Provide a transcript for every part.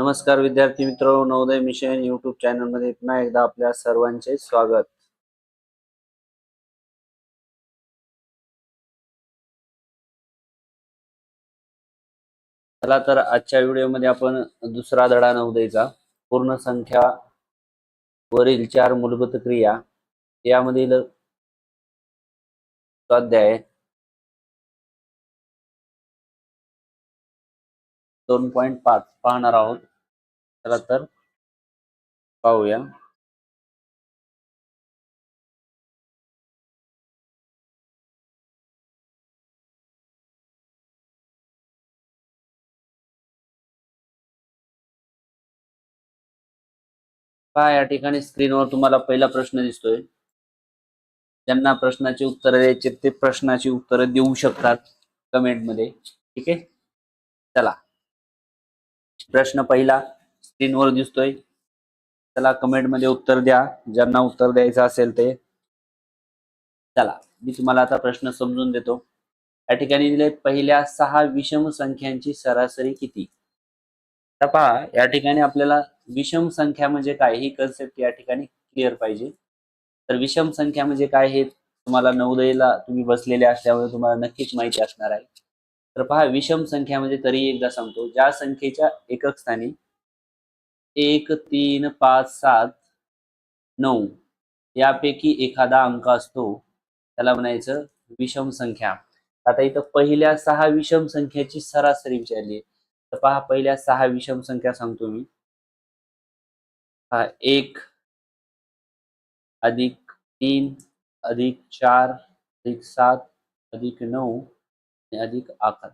नमस्कार विद्यार्थी मित्र. नवोदय मिशन युट्यूब चॅनलमध्ये पुन्हा एकदा आपल्या सर्वांचे स्वागत. चला तर आजच्या व्हिडिओमध्ये आपण दुसरा धडा नवोदयचा पूर्ण संख्या वरील चार मूलभूत क्रिया. यामधील स्वाध्याय दोन पॉइंट पाच पाहणार आहोत. चला तर पाहूया. पहा या ठिकाणी स्क्रीनवर तुम्हाला पहिला प्रश्न दिसतोय? ज्यांना प्रश्नाची उत्तरं द्यायची ते प्रश्नाची उत्तरं देऊ शकतात कमेंटमध्ये ठीक आहे? चला. प्रश्न पहिला. स्क्रीनवर दिसतोय. त्याला कमेंटमध्ये उत्तर द्या. ज्यांना उत्तर द्यायचं असेल ते. चला मी तुम्हाला आता प्रश्न समजून देतो. या ठिकाणी दिले पहिल्या सहा विषम संख्यांची सरासरी किती? तर पहा या ठिकाणी आपल्याला विषम संख्या म्हणजे काय? ही कन्सेप्ट या ठिकाणी क्लिअर पाहिजे. तर विषम संख्या म्हणजे काय हे तुम्हाला नवोदयला तुम्ही बसलेले असल्यामुळे तुम्हाला नक्कीच माहिती असणार आहे. तर पहा विषम संख्या म्हणजे तरी एकदा सांगतो. ज्या संख्येच्या एकक स्थानी एक तीन पाच सात नऊ यापैकी एखादा अंक असतो. त्याला म्हणायचं विषम संख्या. आता इथं पहिल्या सहा विषम संख्याची सरासरी विचारली आहे. तर पहा पहिल्या सहा विषम संख्या सांगतो मी. हा एक अधिक तीन अधिक चार अधिक सात अधिक नऊ आणि अधिक अकरा.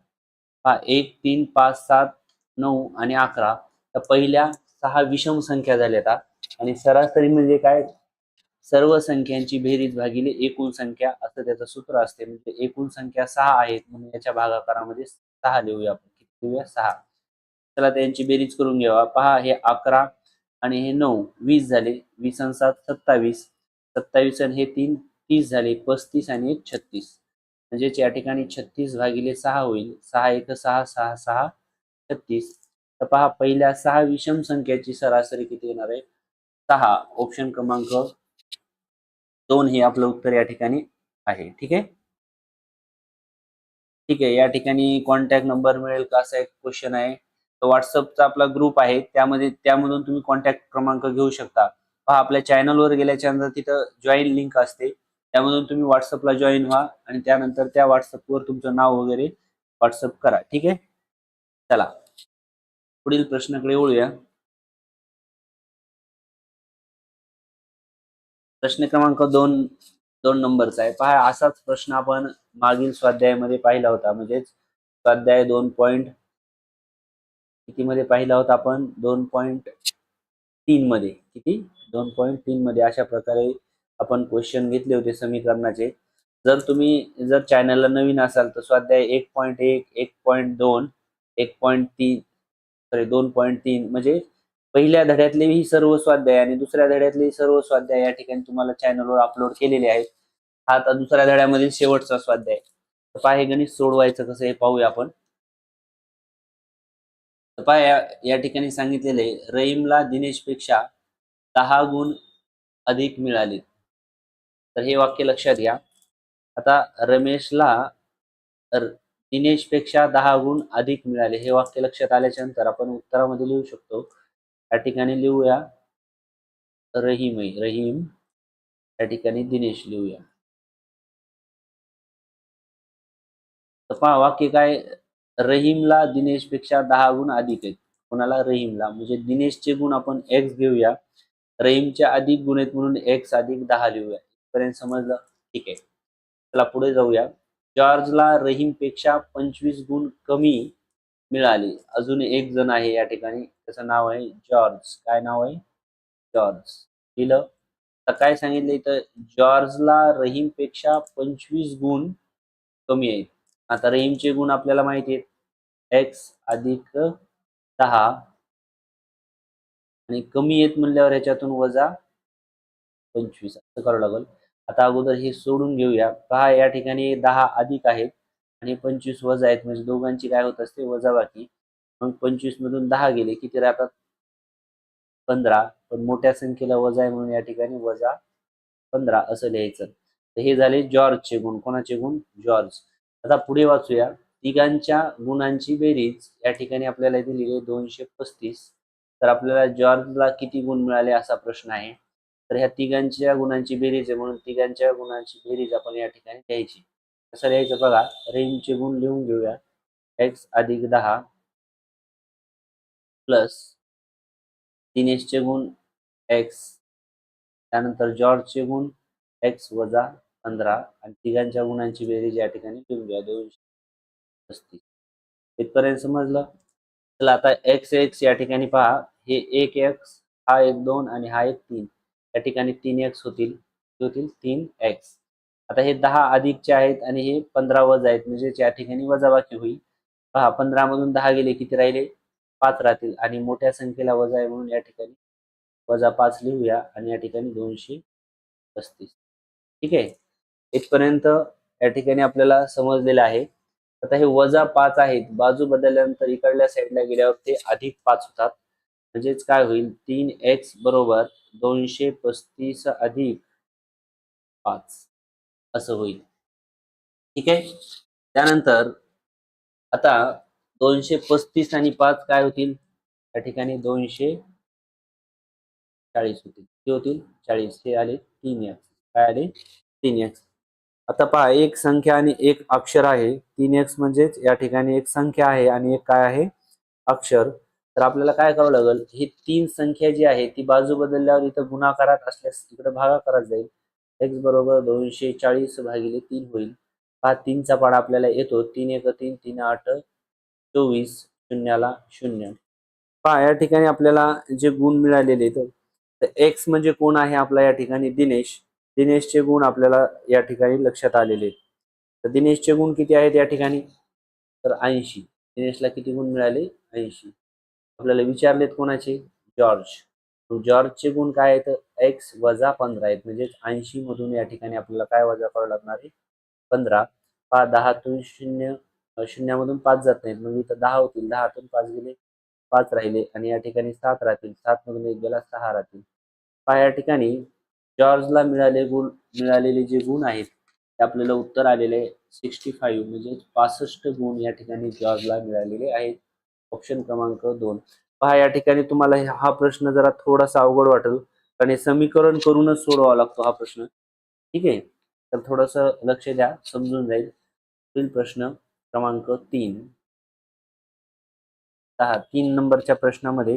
हा एक तीन पाच सात नऊ आणि अकरा. तर पहिल्या सहा विषम संख्या झाल्या आणि सरासरी म्हणजे काय? सर्व संख्यांची बेरीज भागिले एकूण संख्या असं त्याचं सूत्र असते. म्हणजे एकूण संख्या सहा आहेत म्हणून याच्या भागाकारामध्ये सहा लिहूया आपण. किती लिहूया? सहा. चला त्यांची बेरीज करून घ्यावा. पहा हे अकरा आणि हे नऊ. वीस झाले. वीस आणि सात सत्तावीस. सत्तावीस आणि हे तीन तीस झाले. पस्तीस आणि एक छत्तीस. म्हणजेच या ठिकाणी छत्तीस भागिले सहा होईल. सहा एक सहा सहा सहा छत्तीस. तर पहा पहिल्या सहा विषम संख्याची सरासरी किती येणार आहे? सहा. ऑप्शन क्रमांक दोन हे आपलं उत्तर या ठिकाणी आहे. ठीक आहे? ठीक आहे. या ठिकाणी कॉन्टॅक्ट नंबर मिळेल का? असा एक क्वेश्चन आहे. तर व्हॉट्सअपचा आपला ग्रुप आहे. त्यामध्ये त्यामधून तुम्ही कॉन्टॅक्ट क्रमांक घेऊ शकता. पहा आपल्या चॅनलवर गेल्याच्यानंतर तिथं जॉईन लिंक असते. त्यामधून तुम्ही व्हॉट्सअपला जॉईन व्हा आणि त्यानंतर त्या व्हॉट्सअपवर तुमचं नाव वगैरे व्हॉट्सअप करा. ठीक आहे? चला. पुढील प्रश्नाकडे वळूया. प्रश्न क्रमांक दोन दोन नंबरचा आहे. पहा असाच प्रश्न आपण मागील स्वाध्यायामध्ये पाहिला होता. म्हणजेच स्वाध्याय दोन पॉइंट किती मध्ये पाहिला होता आपण? दोन पॉइंट तीन मध्ये किती? दोन पॉईंट तीन मध्ये अशा प्रकारे आपण क्वेश्चन घेतले होते समीकरणाचे. जर तुम्ही जर चॅनलला नवीन असाल तर स्वाध्याय एक पॉईंट एक एक पॉईंट दोन एक पॉईंट तीन सॉरी दोन पॉईंट तीन. म्हणजे पहिल्या धड्यातले ही सर्व स्वाध्याय आणि दुसऱ्या धड्यातले सर्व स्वाध्याय या ठिकाणी तुम्हाला चॅनलवर अपलोड केलेले आहेत. हा आता दुसऱ्या धड्यामधील शेवटचा स्वाध्याय. तर हे गणित सोडवायचं कसं हे पाहूया आपण. पाय पहा या, ठिकाणी सांगितलेले आहे, रहीमला दिनेशपेक्षा दहा गुण अधिक मिळाले. तर हे वाक्य लक्षात घ्या. आता रमेशला दिनेशपेक्षा दहा गुण अधिक मिळाले. हे वाक्य लक्षात आल्याच्यानंतर आपण उत्तरामध्ये लिहू शकतो. या ठिकाणी लिहूया. रहीम आहे रहीम. या ठिकाणी दिनेश लिहूया. तर पहा वाक्य काय? रहीमला दिनेशपेक्षा दहा गुण अधिक आहेत. कोणाला? रहीमला. म्हणजे दिनेशचे गुण आपण एक्स घेऊया. रहीमच्या अधिक गुण आहेत म्हणून एक्स अधिक दहा लिहूया. इथपर्यंत समजलं? ठीक आहे. चला पुढे जाऊया. जॉर्जला रहीमपेक्षा पंचवीस गुण कमी मिळाले. अजून एक जण आहे या ठिकाणी. त्याचं नाव आहे जॉर्ज. काय नाव आहे? जॉर्ज. लिहिलं. तर काय सांगितलं इथं? जॉर्जला रहीमपेक्षा पंचवीस गुण कमी आहेत. आता रहीमचे गुण आपल्याला माहिती आहेत. एक्स अधिक दहा आणि कमी आहेत म्हणल्यावर ह्याच्यातून वजा पंचवीस. असं करावं लागेल. आता अगोदर हे सोडून घेऊया. पहा या ठिकाणी दहा अधिक आहेत आणि पंचवीस वजा आहेत. म्हणजे दोघांची काय होत असते? वजाबाकी मग पंचवीस मधून दहा गेले. किती राहतात? पंधरा. पण मोठ्या संख्येला वजा आहे म्हणून या ठिकाणी वजा पंधरा असं लिहायचं. तर हे झाले जॉर्जचे गुण. कोणाचे गुण? जॉर्ज. आता पुढे वाचूया. तिघांच्या गुणांची बेरीज या ठिकाणी आपल्याला दिलेली आहे दोनशे पस्तीस. तर आपल्याला जॉर्जला किती गुण मिळाले असा प्रश्न आहे. तर ह्या तिघांच्या गुणांची बेरीज आहे म्हणून तिघांच्या गुणांची बेरीज आपण या ठिकाणी द्यायची कसं लिहायचं बघा रेंजचे गुण लिहून घेऊया. एक्स अधिक दहा प्लस दिनेशचे गुण एक्स त्यानंतर जॉर्जचे गुण एक्स वजा पंधरा आणि तिघांच्या गुणांची बेरीज या ठिकाणी लिहून घ्या दोनशे पस्तीस. इथपर्यंत समजलं? चला आता एक्स एक्स या ठिकाणी पहा. हे एक एक्स हा एक दोन आणि हा एक तीन. या ठिकाणी तीन एक्स होतील. होतील तीन एक्स आता हे दहा अधिकचे आहेत आणि हे पंधरा वजा आहेत म्हणजे या ठिकाणी वजाबाकी होईल. पहा पंधरा मधून दहा गेले किती राहिले? पाच राहतील. आणि मोठ्या संख्येला वजा आहे म्हणून या ठिकाणी वजा पाच लिहूया आणि या ठिकाणी दोनशे पस्तीस. ठीक आहे? इथपर्यंत या ठिकाणी आपल्याला समजलेलं आहे. आता हे वजा पाच आहेत. बाजू बदलल्यानंतर इकडल्या साईडला गेल्यावर ते अधिक पाच होतात. म्हणजेच काय होईल? तीन एक्स बरोबर दोनशे पस्तीस अधिक पाच. असं होईल. ठीक आहे? त्यानंतर आता दोनशे पस्तीस आणि पाच काय होतील? या ठिकाणी दोनशे चाळीस होतील. किती होतील? चाळीस. हे आले तीन एक्स काय आले? तीन एक्स आता पहा एक संख्या आणि एक अक्षर आहे. तीन एक्स म्हणजेच या ठिकाणी एक संख्या आहे आणि एक काय आहे? अक्षर. तर आपल्याला काय करावं लागेल? ही तीन संख्या जी आहे ती बाजू बदलल्यावर इथं गुणाकारात असल्यास इकडे भागाकारात जाईल. एक्स बरोबर दोनशे चाळीस भागिले तीन होईल. हा तीनचा पाडा आपल्याला येतो. तीन एक तीन तीन आठ चोवीस शून्याला शून्य. पहा या ठिकाणी आपल्याला जे गुण मिळालेले तर एक्स म्हणजे कोण आहे आपला या ठिकाणी? दिनेश. दिनेशचे गुण आपल्याला या ठिकाणी लक्षात आलेले आहेत. तर दिनेशचे गुण किती आहेत या ठिकाणी? तर ऐंशी. दिनेशला किती गुण मिळाले? ऐंशी. आपल्याला विचारलेत कोणाचे? जॉर्ज. जॉर्जचे गुण काय आहेत? एक्स वजा पंधरा आहेत. म्हणजे ऐंशी मधून या ठिकाणी आपल्याला काय वजा करावं लागणार आहे? पंधरा. पा दहातून शून्य शून्यामधून पाच जात नाहीत. मग इथं दहा होतील. दहातून पाच गेले पाच राहिले. आणि या ठिकाणी सात राहतील. सात मधून एक गेला सहा राहतील. पहा या ठिकाणी जॉर्जला मिळाले गुण मिळालेले जे गुण आहेत ते आपल्याला उत्तर आलेले सिक्स्टी फाईव्ह म्हणजे पासष्ट गुण या ठिकाणी जॉर्जला मिळालेले आहेत. ऑप्शन क्रमांक दोन. पहा या ठिकाणी तुम्हाला हा प्रश्न जरा थोडासा अवघड वाटेल. कारण हे समीकरण करूनच सोडवावा लागतो हा प्रश्न. ठीक आहे? तर थोडस लक्ष द्या समजून जाईल. पुढील प्रश्न क्रमांक तीन. दहा तीन नंबरच्या प्रश्नामध्ये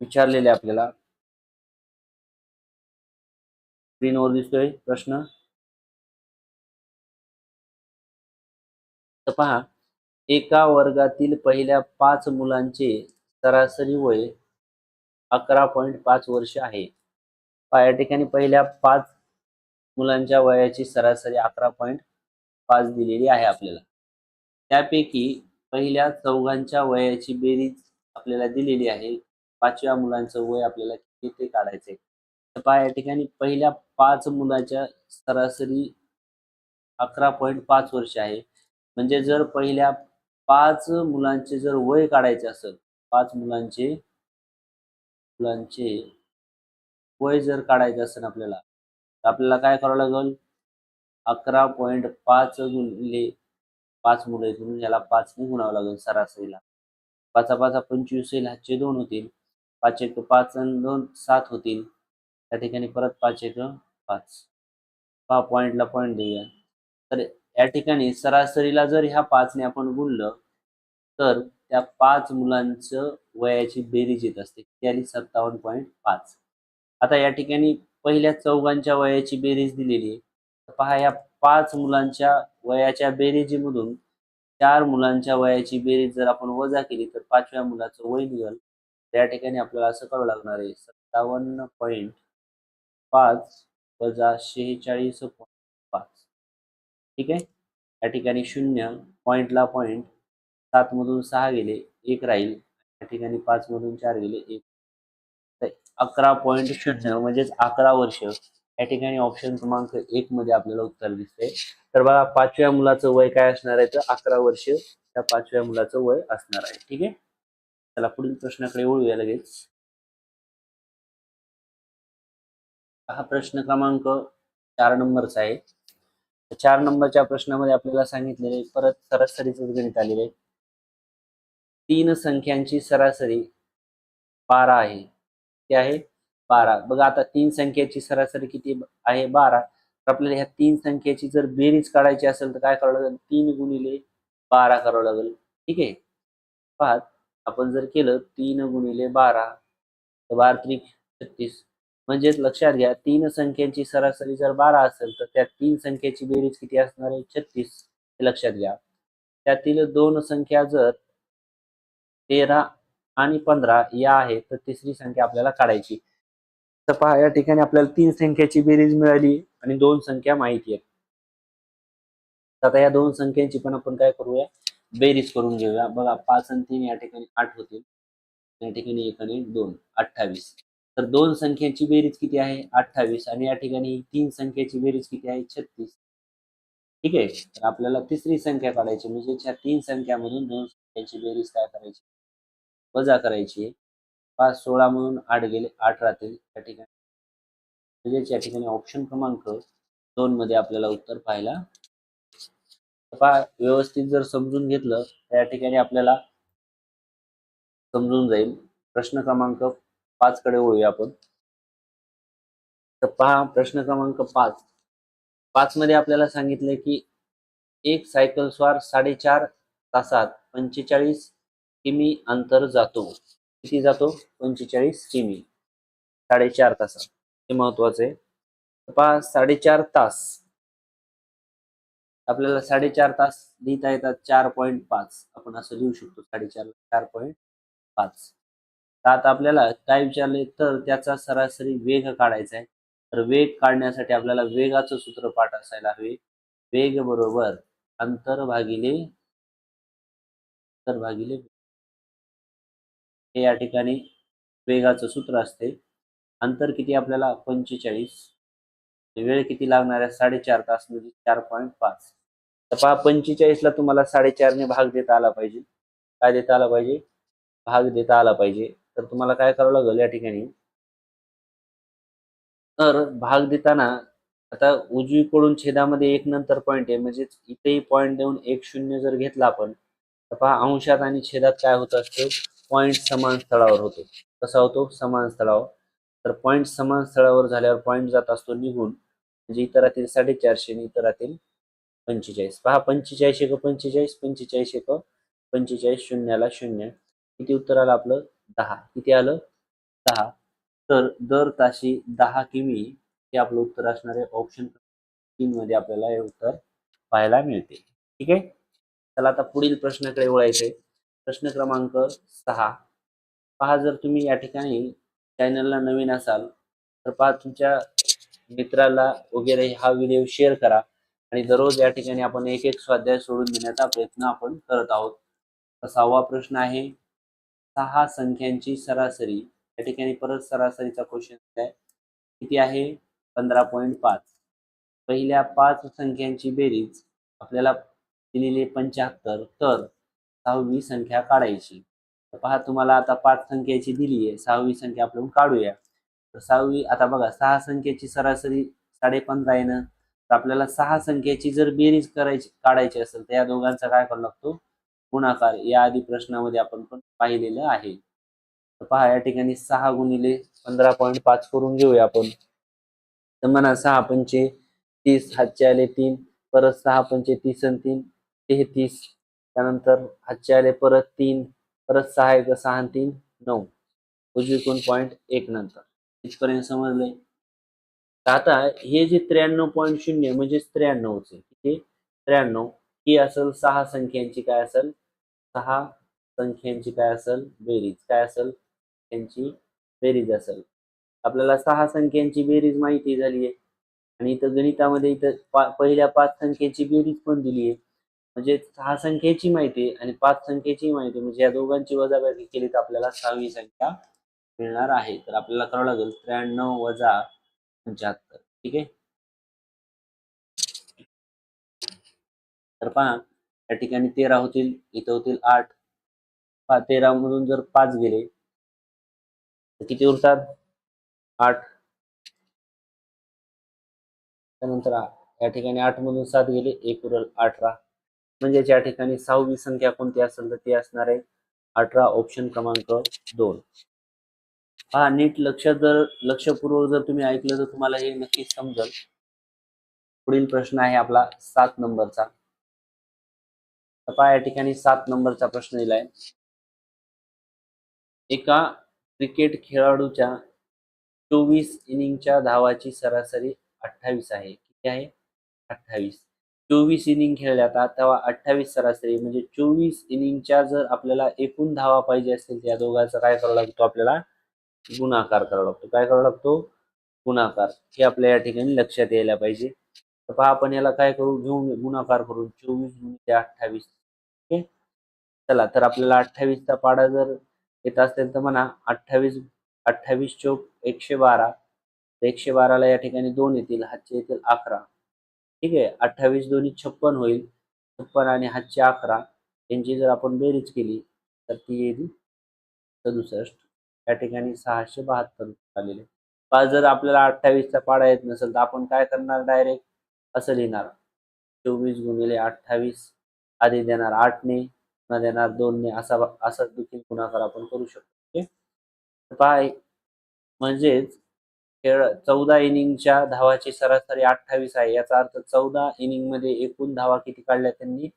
विचारलेले आपल्याला. स्क्रीनवर दिसतोय प्रश्न. तर पहा एका वर्गातील पहिल्या पाच मुलांचे सरासरी वय अकरा पॉईंट पाच वर्ष आहे. या ठिकाणी पहिल्या पाच मुलांच्या वयाची सरासरी अकरा पॉईंट पाच दिलेली आहे आपल्याला. त्यापैकी पहिल्या चौघांच्या वयाची बेरीज आपल्याला दिलेली आहे. पाचव्या मुलांचं वय आपल्याला किती ते काढायचंय? तर पहा या ठिकाणी पहिल्या पाच मुलाच्या सरासरी अकरा पॉईंट पाच वर्ष आहे. म्हणजे जर पहिल्या पाच मुलांचे जर वय काढायचे असेल पाच मुलांचे मुलांचे वय जर काढायचे असेल आपल्याला तर आपल्याला काय करावं लागेल? अकरा पॉईंट पाच गुणले पाच मुलं आहेत म्हणून याला पाचने गुणावं लागेल सरासरीला. पाचा पाचा पंचवीस येईल हातचे दोन होतील. पाच एक पाच आणि दोन सात होतील. त्या ठिकाणी परत पाच एक पाच. पहा पॉईंटला पॉईंट देऊया. तर या ठिकाणी सरासरीला जर ह्या पाचने आपण गुणलं तर त्या पाच मुलांचं वयाची बेरीज येत असते. किती सत्तावन्न पॉईंट पाच. आता या ठिकाणी पहिल्या चौघांच्या वयाची बेरीज दिलेली आहे. पहा या पाच मुलांच्या वयाच्या बेरीजीमधून चार मुलांच्या वयाची बेरीज जर आपण वजा केली तर पाचव्या मुलाचं वय निघल. त्या ठिकाणी आपल्याला असं करावं लागणार आहे. सत्तावन्न पॉईंट पाच वजा शेहेचाळीस पॉईंट पाच. ठीक आहे? या ठिकाणी शून्य पॉईंटला पॉईंट सात मधून सहा गेले एक राहील. या ठिकाणी पाच मधून चार गेले एक. तर अकरा पॉईंट शून्य म्हणजेच अकरा वर्ष. या ठिकाणी ऑप्शन क्रमांक एक मध्ये आपल्याला उत्तर दिसते तर बघा पाचव्या मुलाचं वय काय असणार आहे? तर अकरा वर्ष. त्या पाचव्या मुलाचं वय असणार आहे. ठीक आहे? त्याला पुढील प्रश्नाकडे वळूया लगेच. हा प्रश्न क्रमांक चार नंबरचा आहे. चार नंबरच्या प्रश्नामध्ये आपल्याला सांगितलेले परत सरासरीच गणित आलेले आहे. तीन संख्यांची सरासरी बारा आहे. ते आहे? बारा. बघा आता तीन संख्येची सरासरी किती आहे? बारा. तर आपल्याला ह्या तीन संख्याची जर बेरीज काढायची असेल तर काय करावं लागेल? तीन गुणिले बारा करावं लागेल. ठीक आहे? पाच आपण जर केलं तीन गुणिले बारा तर बारा त्रिक छत्तीस. म्हणजेच लक्षात घ्या तीन संख्येची सरासरी जर बारा असेल तर त्या तीन संख्येची बेरीज किती असणार आहे? छत्तीस. हे लक्षात घ्या. त्यातील दोन संख्या जर तेरा आणि पंधरा या आहेत तर तिसरी संख्या आपल्याला काढायची. तर पहा या ठिकाणी आपल्याला तीन संख्याची बेरीज मिळाली आणि दोन संख्या माहिती आहेत. तर आता या दोन संख्यांची पण आपण काय करूया? बेरीज करून घेऊया. बघा पाच आणि तीन या ठिकाणी आठ होतील. या ठिकाणी एक आणि दोन. अठ्ठावीस. तर दोन संख्यांची बेरीज किती आहे? अठ्ठावीस. आणि या ठिकाणी तीन संख्याची बेरीज किती आहे? छत्तीस. ठीक आहे? तर आपल्याला तिसरी संख्या काढायची म्हणजे या तीन संख्यामधून दोन संख्यांची बेरीज काय करायची? वजा करायची पाच सोळा म्हणून आठ गेले आठ राहतील त्या ठिकाणी. म्हणजेच या ठिकाणी ऑप्शन क्रमांक दोन मध्ये आपल्याला उत्तर पाहायला पहा व्यवस्थित जर समजून घेतलं तर या ठिकाणी आपल्याला समजून जाईल. प्रश्न क्रमांक पाच कडे वळूया आपण. तर पहा प्रश्न क्रमांक पाच. पाच मध्ये आपल्याला सांगितलंय की एक सायकल स्वार साडेचार तासात पंचेचाळीस किमी अंतर जातो. किती जातो? पंचेचाळीस किमी. साडेचार तासात. हे महत्वाचं आहे. पहा साडेचार तास. आपल्याला साडेचार तास लिहिता येतात चार पॉईंट पाच. आपण असं लिहू शकतो साडेचार चार पॉईंट पाच. तर आता आपल्याला काय विचारले तर त्याचा सरासरी वेग काढायचा आहे. तर वेग काढण्यासाठी आपल्याला वेगाचं सूत्र पाठ असायला हवे. वेग बरोबर अंतर भागिले अंतर भागिले हे या ठिकाणी वेगाचं सूत्र असते. अंतर किती आपल्याला? पंचेचाळीस. वेळ किती लागणार आहे? साडेचार तास म्हणजे चार पॉईंट पाच. तर पहा पंचेचाळीसला तुम्हाला साडेचारने भाग देता आला पाहिजे. काय देता आला पाहिजे? भाग देता आला पाहिजे. तर तुम्हाला काय करावं लागेल या ठिकाणी? तर भाग देताना आता उजवीकडून छेदामध्ये एक नंतर पॉईंट आहे. म्हणजेच इथेही पॉईंट देऊन एक शून्य जर घेतला आपण तर पहा अंशात आणि छेदात काय होत असतो? पॉईंट समान स्थळावर होतो. कसा होतो? समान स्थळावर. तर पॉईंट समान स्थळावर झाल्यावर पॉईंट जात असतो निघून म्हणजे इतरातील साडेचारशे आणि इतरातील पंचेचाळीस. पहा पंचेचाळीस एक पंचेचाळीस पंचेचाळीस एक पंचेचाळीस शून्याला शून्य. किती उत्तर आलं आपलं? दहा. किती आलं? दहा. तर दर ताशी दहा किमी हे आपलं उत्तर असणार आहे ऑप्शन तीन मध्ये आपल्याला हे उत्तर पाहायला मिळते. ठीक आहे? चला आता पुढील प्रश्नाकडे वळायचे. प्रश्न क्रमांक सहा. पहा जर तुम्ही या ठिकाणी चॅनलला नवीन असाल तर पहा तुमच्या मित्राला वगैरे हा व्हिडिओ शेअर करा आणि दररोज या ठिकाणी आपण एक एक स्वाध्याय सोडून देण्याचा प्रयत्न आपण करत आहोत. सहावा प्रश्न आहे सहा संख्यांची सरासरी या ठिकाणी परत सरासरीचा क्वेश्चन आहे किती आहे? पंधरा पॉईंट पाच. पहिल्या पाच संख्यांची बेरीज आपल्याला दिलेली पंच्याहत्तर. तर सहावी संख्या काढायची. तर पहा तुम्हाला आता पाच संख्याची दिली आहे. सहावी संख्या आपण काढूया. तर सहावी आता बघा सहा संख्येची सरासरी साडे पंधरा ना? तर आपल्याला सहा संख्येची जर बेरीज करायची काढायची असेल तर या दोघांचा काय करावा लागतो? गुणाकार या आधी प्रश्नामध्ये आपण पण पाहिलेलं आहे. तर पहा या ठिकाणी सहा गुणिले पंधरा पॉईंट पाच करून घेऊया आपण. तर म्हणा सहा पंचे तीस हातचे आले तीन परत सहा पंचे तीस आणि तीन तेहतीस. त्यानंतर हातचे आले परत तीन परत सहा एक सहा आणि तीन नऊ. उजवीकडून पॉईंट एक नंतर. इथपर्यंत समजलंय? आता हे जे त्र्याण्णव पॉईंट शून्य म्हणजे त्र्याण्णवचे किती त्र्याण्णव ही असेल सहा संख्यांची काय असेल? सहा संख्यांची काय असेल? बेरीज. काय असेल? त्यांची बेरीज असेल. आपल्याला सहा संख्यांची बेरीज माहिती झाली आहे. आणि इथं गणितामध्ये इथं पा पहिल्या पाच संख्येची बेरीज पण दिली आहे. म्हणजे सहा संख्येची माहिती आणि पाच संख्येची माहिती म्हणजे या दोघांची वजाबाकी केली तर आपल्याला सहावी संख्या मिळणार आहे. तर आपल्याला करावं लागेल त्र्याण्णव वजा पंच्याहत्तर. ठीक आहे? तर पहा या ठिकाणी तेरा होतील इथं होतील आठ. तेरा मधून जर पाच गेले तर किती उरतात? आठ. त्यानंतर या ठिकाणी आठ मधून सात गेले एक उरल अठरा. म्हणजे या ठिकाणी सहावी संख्या कोणती असेल तर ती असणार आहे अठरा ऑप्शन क्रमांक दोन. हा नीट लक्ष जर लक्षपूर्वक जर तुम्ही ऐकलं तर तुम्हाला हे नक्कीच समजल. पुढील प्रश्न आहे आपला सात नंबरचा. पहा या ठिकाणी सात नंबरचा प्रश्न दिलाय. एका क्रिकेट खेळाडूच्या चोवीस इनिंगच्या धावाची सरासरी अठ्ठावीस आहे. किती आहे? अठ्ठावीस. चोवीस इनिंग खेळल्यात तेव्हा अठ्ठावीस सरासरी म्हणजे चोवीस इनिंगच्या जर आपल्याला एकूण धावा पाहिजे असतील त्या दोघांचा काय करावं लागतो आपल्याला? गुणाकार करावा लागतो. काय करावा लागतो? गुणाकार. हे आपल्या या ठिकाणी लक्षात यायला पाहिजे. तर पहा आपण याला काय करू? घेऊन गुणाकार करून चोवीस गुणिले अठ्ठावीस. ओके. चला तर आपल्याला अठ्ठावीसचा पाडा जर येत असेल तर म्हणा अठ्ठावीस अठ्ठावीस चौक एकशे बारा. एकशे बाराला या ठिकाणी दोन येतील हातचे येतील अकरा. ठीक आहे अठ्ठावीस दोन्ही छप्पन होईल. छप्पन आणि हातचे अकरा. यांची जर आपण बेरीज केली तर ती येईल सदुसष्ट. या ठिकाणी सहाशे बहात्तर आलेले. पहा जर आपल्याला अठ्ठावीसचा पाडा येत नसेल तर आपण काय करणार? डायरेक्ट असं लिहिणार. चोवीस गुणिले अठ्ठावीस. आधी देणार आठने न देणार दोनने असा असा देखील गुणाकार आपण करू शकतो ओके तर म्हणजेच खेळ चौदा इनिंगच्या धावाची सरासरी अठ्ठावीस आहे. याचा अर्थ चौदा इनिंगमध्ये एकूण धावा किती काढल्या त्यांनी?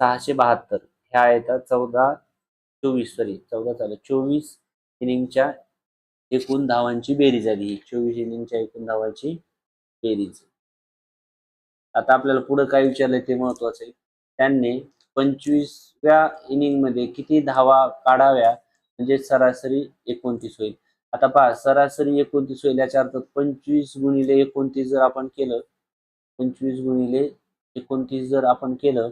सहाशे बहात्तर. ह्या येतात चौदा चोवीस सॉरी चौदा चालू चोवीस इनिंगच्या एकूण धावांची बेरीज आली ही. चोवीस इनिंगच्या एकूण धावाची बेरीज. आता आपल्याला पुढे काय विचारलंय ते महत्वाचं आहे. त्यांनी पंचवीसव्या इनिंगमध्ये किती धावा काढाव्या? म्हणजे सरासरी एकोणतीस होईल. आता पहा सरासरी एकोणतीस होईल याच्या अर्थ पंचवीस गुणिले एकोणतीस जर आपण केलं पंचवीस गुणिले एकोणतीस जर आपण केलं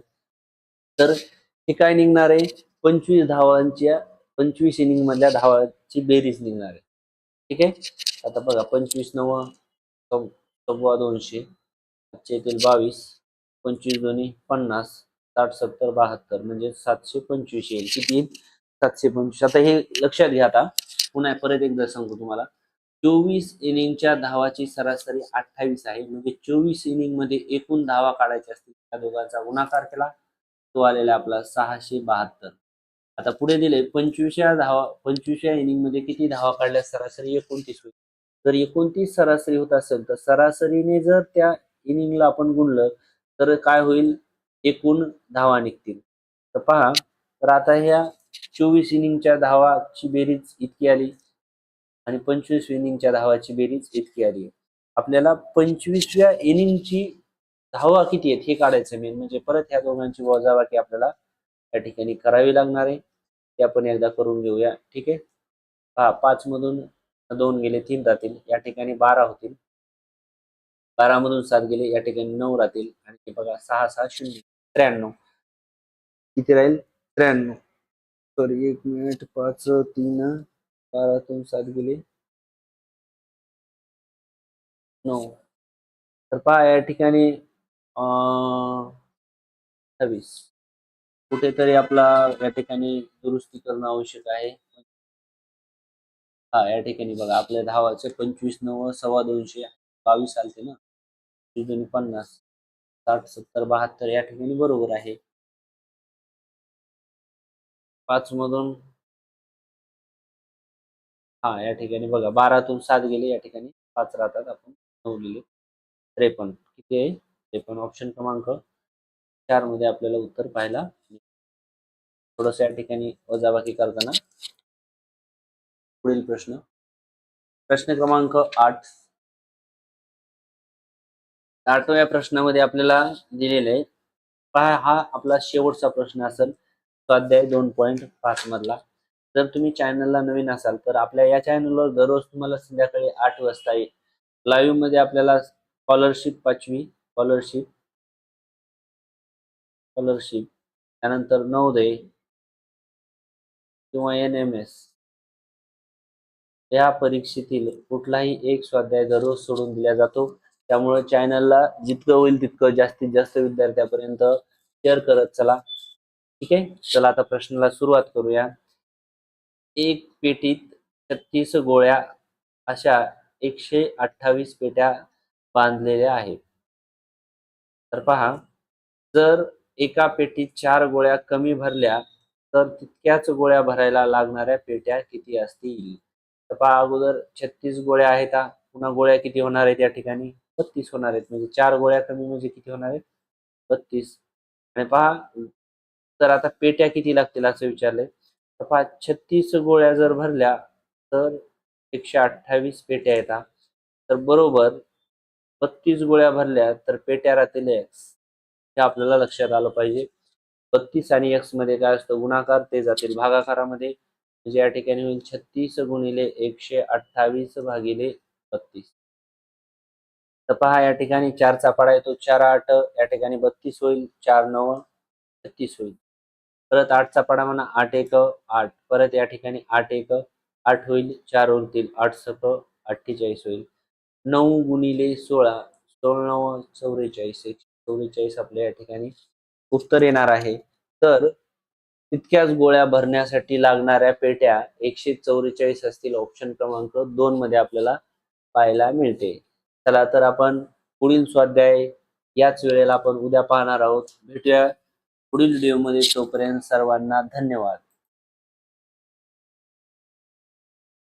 तर हे काय निघणार आहे? पंचवीस धावांच्या पंचवीस इनिंग मधल्या धावाची बेरीज निघणार आहे. ठीक आहे? आता बघा पंचवीस नव सव्वा दोनशे आजचे येतील बावीस पंचवीस दोन्ही पन्नास साठ सत्तर बहात्तर म्हणजे सातशे पंचवीस येईल. किती येईल? सातशे पंचवीस. आता हे लक्षात घ्या आता. पुन्हा परत एकदा सांगतो तुम्हाला. चोवीस इनिंगच्या धावाची सरासरी अठ्ठावीस आहे. म्हणजे चोवीस इनिंगमध्ये एकूण धावा काढायच्या असतील. त्या दोघांचा गुणाकार केला. तो आलेला आपला सहाशे बहात्तर. आता पुढे दिले पंचवीसच्या धावा पंचवीसच्या इनिंगमध्ये किती धावा काढल्या? सरासरी एकोणतीस होईल. जर एकोणतीस सरासरी होत असेल तर सरासरीने जर त्या इनिंगला आपण गुणलं तर काय होईल? एकूण धावा निघतील. तर पहा तर आता ह्या चोवीस इनिंगच्या धावाची बेरीज इतकी आली आणि पंचवीस इनिंगच्या धावाची बेरीज इतकी आली. आपल्याला पंचवीसव्या इनिंगची धावा किती आहेत हे काढायचं मेन म्हणजे परत ह्या दोघांची वजाबाकी आपल्याला या ठिकाणी करावी लागणार आहे. ते आपण एकदा करून घेऊया. ठीक आहे? हा पाच मधून दोन गेले तीन राहतील. या ठिकाणी बारा होतील. बारा मधून सात गेले या ठिकाणी नऊ राहतील. आणि बघा सहा सहा शून्य. त्र्याण्णव. किती राहील? त्र्याण्णव. सॉरी एक मिनिट. पाच तीन बारातून सात गेले. नऊ. तर पहा या ठिकाणी सव्वीस. कुठेतरी आपला या ठिकाणी दुरुस्ती करणं आवश्यक आहे. हा या ठिकाणी बघा आपल्या धावाचे पंचवीस नऊ सव्वा दोनशे बावीस आलते ना. पन्नास. साठ सत्तर बहात्तर या ठिकाणी बरोबर आहे. पाच मधून हा या ठिकाणी बघा बारातून सात गेले या ठिकाणी पाच राहतात आपण नऊ लिहिले त्रेपन्न किती आहे? त्रेपन्न ऑप्शन क्रमांक चारमध्ये आपल्याला उत्तर पाहायला थोडस या ठिकाणी वजाबाकी करताना पुढील प्रश्न. प्रश्न क्रमांक आठ आठव्या प्रश्नामध्ये आपल्याला दिलेले आहे पहा हा आपला शेवटचा प्रश्न असेल. स्वाध्याय दोन पॉईंट पाच मधला. जर तुम्ही चॅनलला नवीन असाल तर आपल्या या चॅनलवर दररोज तुम्हाला संध्याकाळी आठ वाजता येईल. लाईव्हमध्ये आपल्याला स्कॉलरशिप पाचवी स्कॉलरशिप स्कॉलरशिप त्यानंतर नवोदय किंवा एन एम एस या परीक्षेतील कुठलाही एक स्वाध्याय दररोज सोडून दिला जातो. त्यामुळे चॅनलला जितकं होईल तितकं जास्तीत जास्त विद्यार्थ्यापर्यंत शेअर करत चला. ठीक आहे? चला आता प्रश्नाला सुरुवात करूया. एक पेटीत छत्तीस गोळ्या अशा एकशे अठ्ठावीस पेट्या बांधलेल्या आहेत. तर पहा जर एका पेटीत चार गोळ्या कमी भरल्या तर तितक्याच गोळ्या भरायला लागणाऱ्या पेट्या किती असतील? तर पहा अगोदर छत्तीस गोळ्या आहेत पुन्हा गोळ्या किती होणार आहेत या ठिकाणी? बत्तीस होणार आहेत. म्हणजे चार गोळ्या कमी म्हणजे किती होणार आहेत? बत्तीस. आणि पहा तर आता पेट्या किती लागतील असं विचारलंय. तर पहा छत्तीस गोळ्या जर भरल्या तर एकशे अठ्ठावीस पेट्या येतात तर बरोबर बत्तीस गोळ्या भरल्या तर पेट्या राहतील एक्स हे आपल्याला लक्षात आलं पाहिजे. बत्तीस आणि एक्समध्ये काय असतं? गुणाकार ते जातील भागाकारामध्ये. म्हणजे या ठिकाणी होईल छत्तीस गुणिले एकशे अठ्ठावीस भागिले बत्तीस. तर पहा या ठिकाणी चारचा पाडा येतो. चार आठ या ठिकाणी बत्तीस होईल. चार नऊ छत्तीस होईल. परत आठचा पाडा म्हणा आठ एक आठ. परत या ठिकाणी आठ एक आठ होईल. चार उरतील आठ सप अठ्ठेचाळीस होईल. नऊ गुणिले सोळा सोळा नऊ चौवेचाळीस. एकशे चौवेचाळीस आपल्या या ठिकाणी उत्तर येणार आहे. तर तितक्याच गोळ्या भरण्यासाठी लागणाऱ्या पेट्या एकशे चौवेचाळीस असतील. ऑप्शन क्रमांक दोन मध्ये आपल्याला पाहायला मिळते. चला तर आपण पुढील स्वाध्याय याच वेळेला आपण उद्या पाहणार आहोत. भेटूया पुढील व्हिडिओमध्ये. तोपर्यंत सर्वांना धन्यवाद.